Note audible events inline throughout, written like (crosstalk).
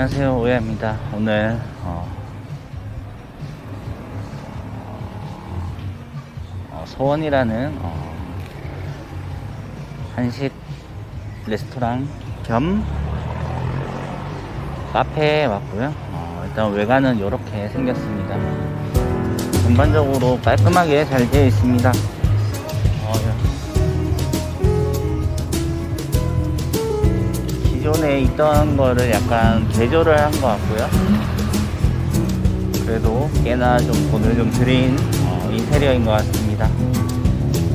안녕하세요. 오야입니다. 오늘 어, 어, 소원이라는 어, 한식 레스토랑 겸 카페에 왔고요. 어, 일단 외관은 이렇게 생겼습니다. 전반적으로 깔끔하게 잘 되어 있습니다 기존에 있던 거를 약간 개조를 한 것 같고요. 그래도 꽤나 좀 돈을 좀 들인 어, 인테리어인 것 같습니다.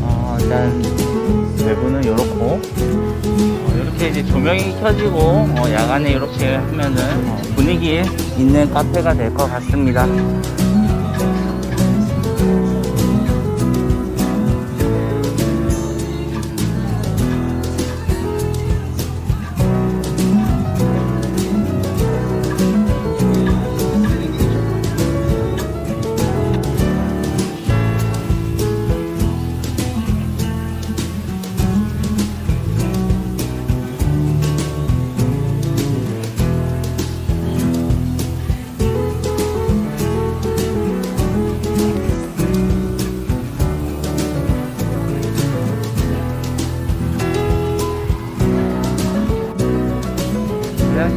어, 일단 외부는 이렇고 이렇게 이제 조명이 켜지고 어, 야간에 이렇게 하면은 어, 분위기 있는 카페가 될 것 같습니다.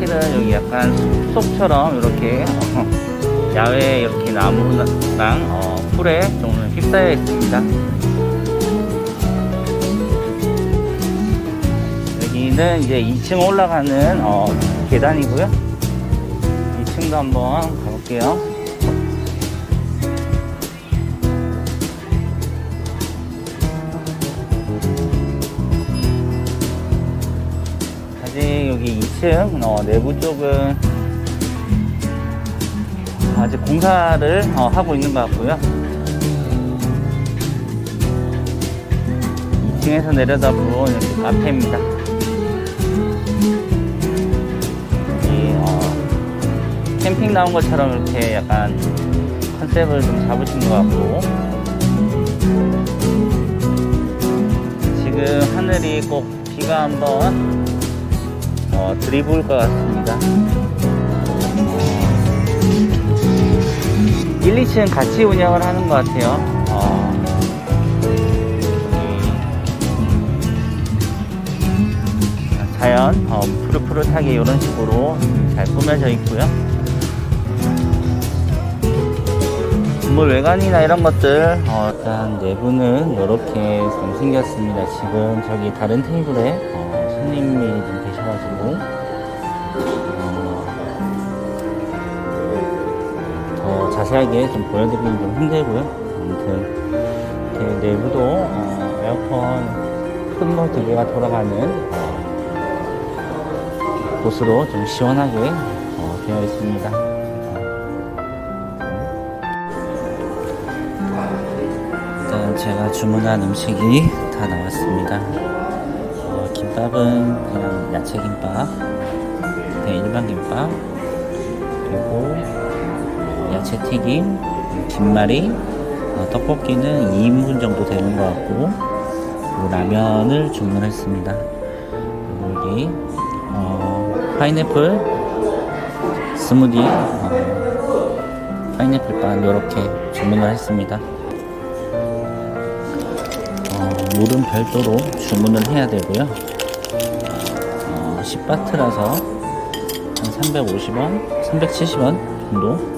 화장실은 여기 약간 숲속처럼 이렇게 어, 야외에 이렇게 나무랑 어, 풀에 좀 휩싸여 있습니다. 여기는 이제 2층 올라가는 어, 계단이고요. 2층도 한번 가볼게요. 여기 2층 어, 내부 쪽은 아직 공사를 어, 하고 있는 것 같고요. 2층에서 내려다보는 이렇게 카페입니다. 이, 어, 캠핑 나온 것처럼 이렇게 약간 컨셉을 좀 잡으신 것 같고 지금 하늘이 꼭 비가 한번 어, 드리블 것 같습니다. 1, 2층 같이 운영을 하는 것 같아요. 어, 자연, 어, 푸릇푸릇하게 이런 식으로 잘 꾸며져 있고요. 건물 외관이나 이런 것들, 어, 일단 내부는 이렇게 좀 생겼습니다. 지금 저기 다른 테이블에 어, 손님이 좀 계셔가지고, 어, 더 자세하게 좀 보여드리긴 좀 힘들고요. 아무튼 내부도 어, 에어컨 큰두 개가 돌아가는 어, 곳으로 좀 시원하게 어, 되어 있습니다. 제가 주문한 음식이 다 나왔습니다. 어, 김밥은 그냥 야채 김밥, 그냥 일반 김밥, 그리고 야채 튀김, 김말이, 어, 떡볶이는 2인분 정도 되는 것 같고, 라면을 주문했습니다. 여기, 어, 파인애플 스무디, 어, 파인애플 빵 이렇게 주문을 했습니다. 어, 물은 별도로 주문을 해야 되고요. 어, 10바트라서 한 350원, 370원 정도?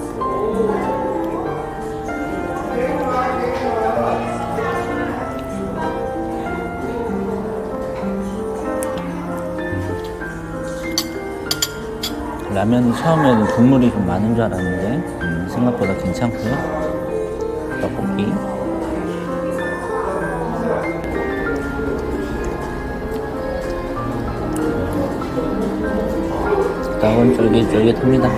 라면이 처음에는 국물이 좀 많은 줄 알았는데 음, 생각보다 괜찮고요. 떡볶이 떡은 쫄깃쫄깃합니다.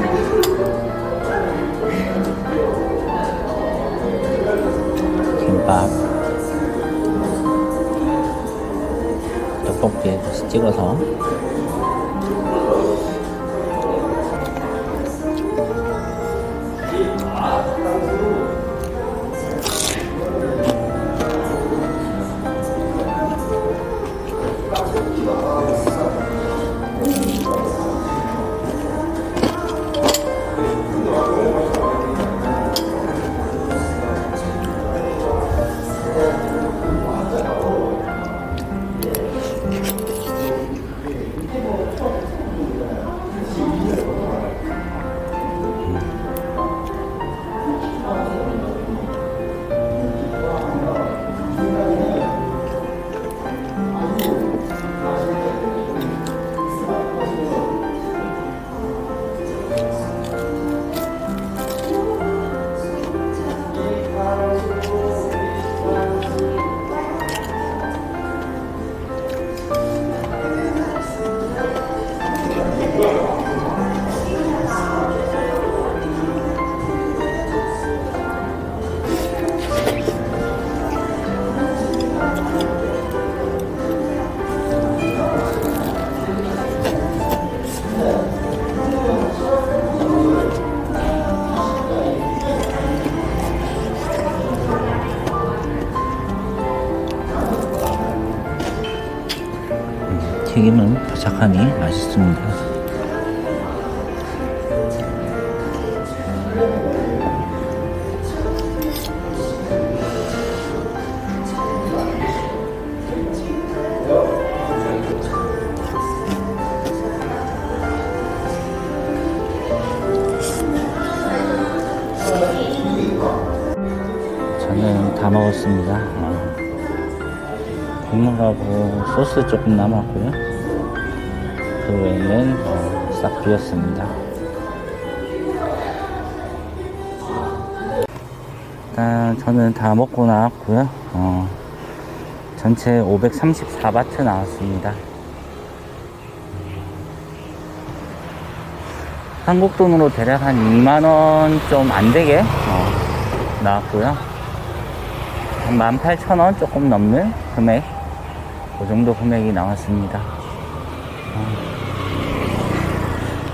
김밥. 떡볶이에 다시 찍어서 튀김은 바삭하니 맛있습니다. 저는 다 먹었습니다. 어. 국물하고 소스 조금 남았고요. 그 외에는 어, 싹 비었습니다. 일단 저는 다 먹고 나왔고요. 어, 전체 534바트 나왔습니다. 한국 돈으로 대략 한 2만원 좀 안 되게 어, 나왔고요. 한 18,000원 조금 넘는 금액 그 정도 금액이 나왔습니다. 어.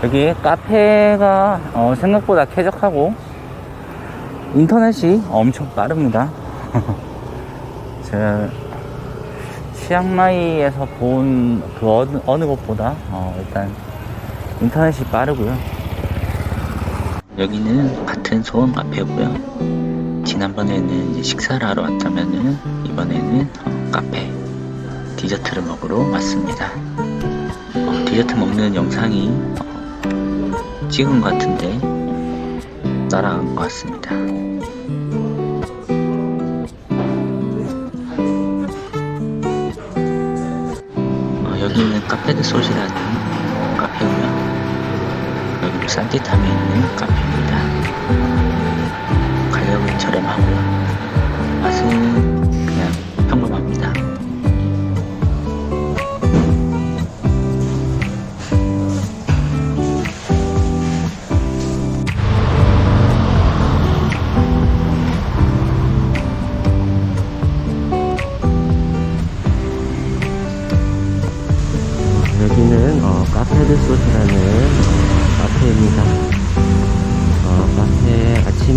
여기 카페가 어, 생각보다 쾌적하고 인터넷이 엄청 빠릅니다. (laughs) 제가 치앙마이에서 본 그 어느, 어느 곳보다 어, 일단 인터넷이 빠르고요. 여기는 같은 소원 카페고요. 지난번에는 식사를 하러 왔다면은 이번에는 어, 카페 디저트를 먹으러 왔습니다. 어, 디저트 먹는 영상이 어, 찍은 것 같은데 따라간 것 같습니다. 어, 여기는 카페드 소시라는 카페고요. 여기도 산티탐에 있는 카페입니다. 가격은 저렴하고요. 맛은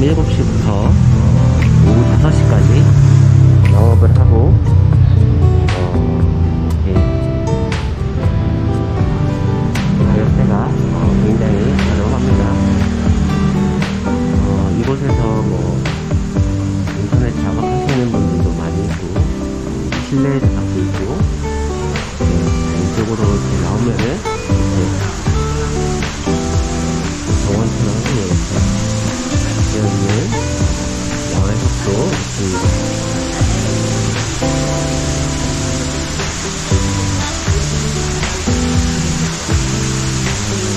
아침 7시부터 어, 오후 5시까지 영업을 하고 어, 가격대가 어, 굉장히 저렴합니다. 어, 이곳에서 뭐 인터넷 작업하시는 분들도 많이 있고 실내에서 갖고 있고 이쪽으로 이렇게 나오면은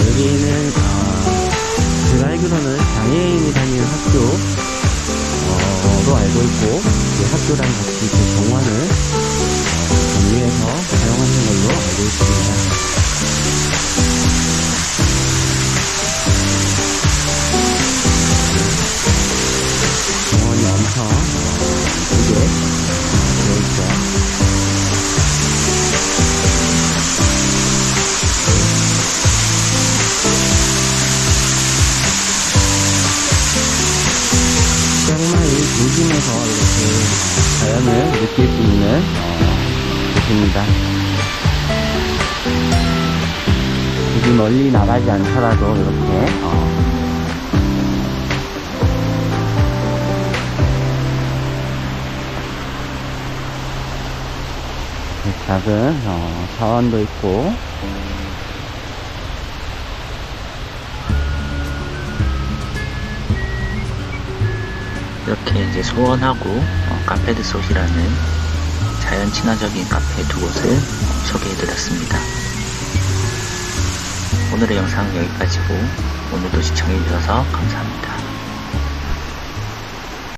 여기는 아, 제가 알기로는 장애인이 다니는 학교로 알고 있고 이 학교랑 같이 그 정원을 어, 정리해서 사용하는 걸로 알고 있습니다. 어, 곳입니다. 굳이 멀리 나가지 않더라도 이렇게 어, 작은 어, 사원도 있고 이렇게 이제 소원하고 어, 카페드 소시라는 자연 친화적인 카페 두 곳을 어, 소개해드렸습니다. 오늘의 영상은 여기까지고 오늘도 시청해주셔서 감사합니다.